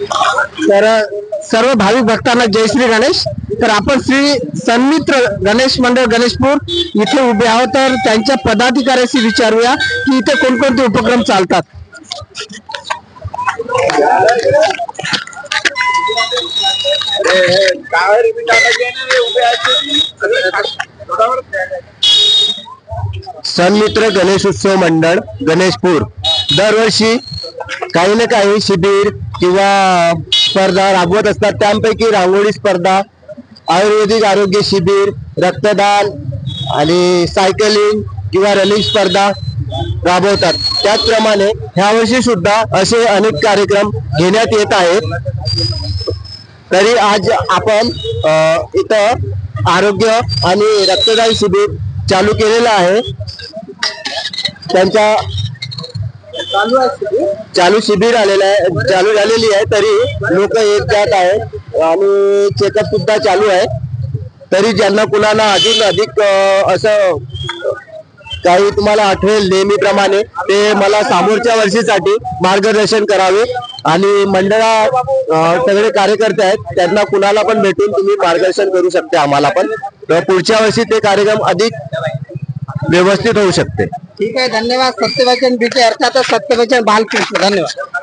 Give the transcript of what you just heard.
तर सर्व भाविक भक्तांना जय श्री गणेश. तर आपण श्री सन्मित्र गणेश मंडळ गणेशपूर इथे उभे आहोत. तर त्यांच्या पदाधिकाऱ्याशी विचारूया की इथे कोणकोणते उपक्रम चालतात. सन्मित्र गणेश उत्सव मंडळ गणेशपूर. दरवर्षी काही ना काही शिबिर किंवा स्पर्धा राबवत असतात. त्यापैकी रांगोळी स्पर्धा आयुर्वेदिक आरोग्य शिबिर रक्तदान आणि सायकलिंग किंवा रनिंग स्पर्धा राबवतात. त्याचप्रमाणे ह्यावर्षी सुद्धा असे अनेक कार्यक्रम घेण्यात येत आहेत. तरी आज आपण इथं आरोग्य आणि रक्तदान शिबिर चालू केलेलं आहे. त्यांच्या चालू शिबिर. आलेलं आहे चालू झालेली आहे तरी लोक येत जात आहेत आणि चेकअप सुद्धा चालू आहे. तरी ज्यांना कुणाला अधिक अधिक असं काही तुम्हाला आठवेल नेहमीप्रमाणे ते मला समोरच्या वर्षीसाठी मार्गदर्शन करावे. आणि मंडळात सगळे कार्यकर्ते आहेत त्यांना कुणाला पण भेटून तुम्ही मार्गदर्शन करू शकते आम्हाला पण. तर पुढच्या वर्षी ते कार्यक्रम अधिक व्यवस्थित होऊ शकते. ठीक आहे धन्यवाद. सत्यवचन बीचे अर्थातच सत्यवचन बालकृष्ण धन्यवाद.